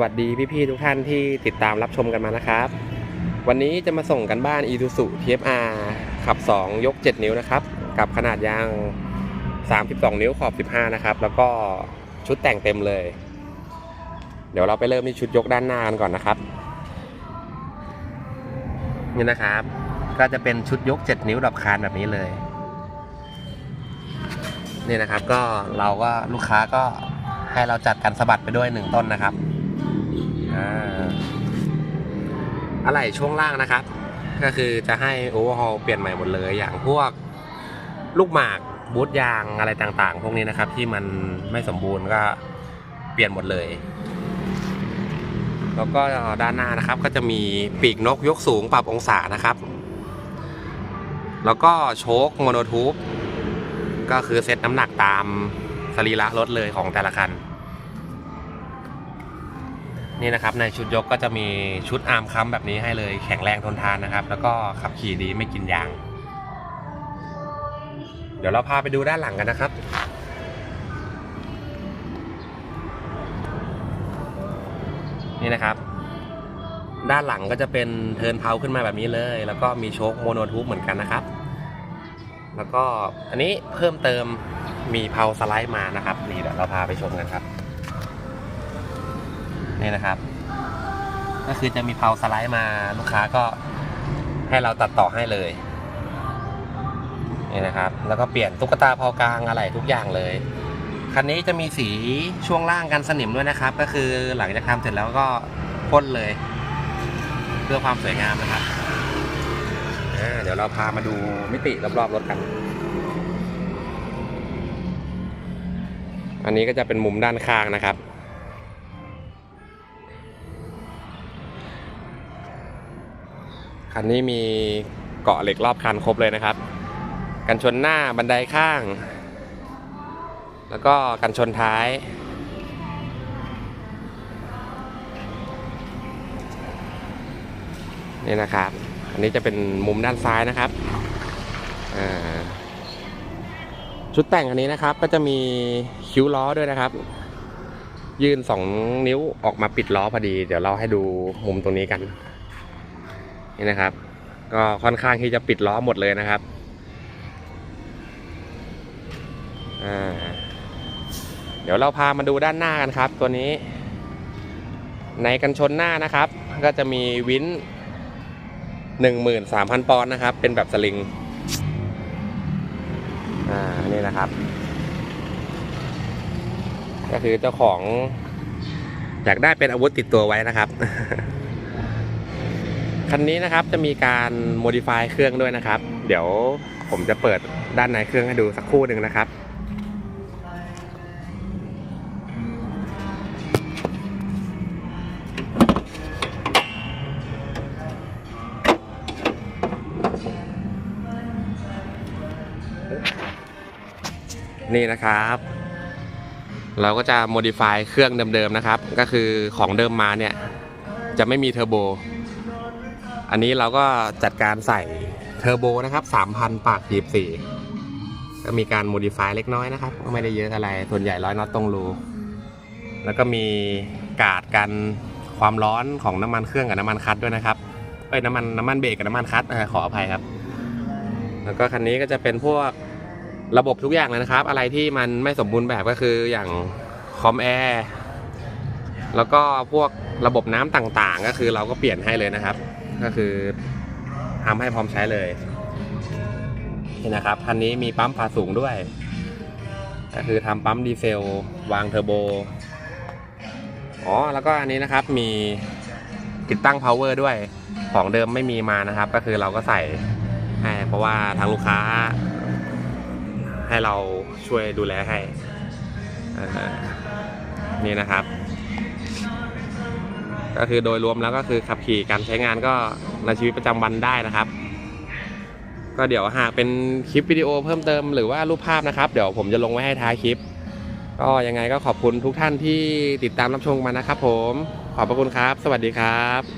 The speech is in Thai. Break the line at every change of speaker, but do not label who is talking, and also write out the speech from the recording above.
สวัสดีพี่ๆทุกท่านที่ติดตามรับชมกันมานะครับ วันนี้จะมาส่งกันบ้าน i s u z u TFR ขับ 2 ยก 7 นิ้วนะครับ กับขนาดยาง 32 นิ้วขอบ 15 นะครับ แล้วก็ชุดแต่งเต็มเลย เดี๋ยวเราไปเริ่มที่ชุดยกด้านหน้ากันก่อนนะครับ นี่นะครับ ก็จะเป็นชุดยก 7 นิ้วดับคานแบบนี้เลย นี่นะครับก็เราก็ลูกค้าก็ให้เราจัดกันสะบัดไปด้วยหนึ่งต้นนะครับ อะไหล่ช่วงล่างนะครับ ก็คือจะให้โอเวอร์ฮอลเปลี่ยนใหม่หมดเลย อย่างพวกลูกหมากบูทยางอะไรต่างๆ พวกนี้นะครับ ที่มันไม่สมบูรณ์ก็เปลี่ยนหมดเลย แล้วก็ด้านหน้านะครับ ก็จะมีปีกนกยกสูงปรับองศานะครับ แล้วก็โชคโมโนทูบก็คือเซตน้ำหนักตามสรีระรถเลยของแต่ละคัน นี่นะครับในชุดยกก็จะมีชุดอาร์มค้ำแบบนี้ให้เลยแข็งแรงทนทานนะครับ แล้วก็ขับขี่ดีไม่กินยาง เดี๋ยวเราพาไปดูด้านหลังกันนะครับนี่นะครับ ด้านหลังก็จะเป็นเทินเพาขึ้นมาแบบนี้เลย แล้วก็มีโชคโมโนทูบเหมือนกันนะครับ แล้วก็อันนี้เพิ่มเติมมีเพาสไลด์มานะครับ นี่เดี๋ยวเราพาไปชมกันครับ นี่นะครับ ก็คือจะมีเพาสไลด์มาลูกค้าก็ให้เราตัดต่อให้เลยนี่นะครับ แล้วก็เปลี่ยนตุ๊กตาเพากลางอะไรทุกอย่างเลย คันนี้จะมีสีช่วงล่างกันสนิมด้วยนะครับ ก็คือหลังจากทำเสร็จแล้วก็พ่นเลย เพื่อความสวยงามนะครับเดี๋ยวเราพามาดูมิติรอบๆรถกัน อันนี้ก็จะเป็นมุมด้านข้างนะครับ คันนี้มีเกาะเหล็กรอบคันครบเลยนะครับ กันชนหน้าบันไดข้าง แล้วก็กันชนท้าย นี่นะครับ อันนี้จะเป็นมุมด้านซ้ายนะครับ ชุดแต่งอันนี้นะครับก็จะมีคิ้วล้อด้วยนะครับ ยื่นสองนิ้วออกมาปิดล้อพอดี เดี๋ยวเราให้ดูมุมตรงนี้กัน นี่นะครับ ก็ค่อนข้างที่จะปิดล้อหมดเลยนะครับเดี๋ยวเราพามาดูด้านหน้ากันครับ ตัวนี้ ในกันชนหน้านะครับ ก็จะมีวินหนึ่งหมื่นสามพันปอนด์นะครับ เป็นแบบสลิง อ่า นี่นะครับ ก็คือเจ้าของอยากได้เป็นอาวุธติดตัวไว้นะครับ คันนี้นะครับจะมีการโมดิฟายเครื่องด้วยนะครับ เดี๋ยวผมจะเปิดด้านในเครื่องให้ดูสักครู่หนึ่งนะครับนี่นะครับ เราก็จะโมดิฟายเครื่องเดิมๆนะครับ ก็คือของเดิมมาเนี่ย จะไม่มีเทอร์โบ อันนี้เราก็จัดการใส่เทอร์โบนะครับ 3,000 ปากหีบสี่ก็มีการโมดิฟายเล็กน้อยนะครับ ก็ไม่ได้เยอะอะไร ส่วนใหญ่ร้อยน็อตตรงรู แล้วก็มีกาดกันความร้อนของน้ำมันเครื่องกับน้ำมันคัดด้วยนะครับเอ้ยน้ำมันน้ำมันเบรกกับน้ำมันคัดขออภัยครับ แล้วก็คันนี้ก็จะเป็นพวกระบบทุกอย่างเลยนะครับ อะไรที่มันไม่สมบูรณ์แบบก็คืออย่างคอมแอร์แล้วก็พวกระบบน้ำต่างๆ ก็คือเราก็เปลี่ยนให้เลยนะครับ ก็คือทำให้พร้อมใช้เลยนี่นะครับคันนี้มีปั๊มผ่าสูงด้วย ก็คือทำปั๊มดีเซล วางเทอร์โบอ๋อแล้วก็อันนี้นะครับมีติดตั้ง power ด้วยของเดิมไม่มีมานะครับ ก็คือเราก็ใส่ให้เพราะว่าทางลูกค้า ให้เราช่วยดูแลให้นี่นะครับ ก็คือโดยรวมแล้วก็คือขับขี่การใช้งานก็ในชีวิตประจำวันได้นะครับ ก็เดี๋ยวหากเป็นคลิปวิดีโอเพิ่มเติมหรือว่ารูปภาพนะครับ เดี๋ยวผมจะลงไว้ให้ท้ายคลิป ก็ยังไงก็ขอบคุณทุกท่านที่ติดตามรับชมมานะครับผมขอบพระคุณครับ สวัสดีครับ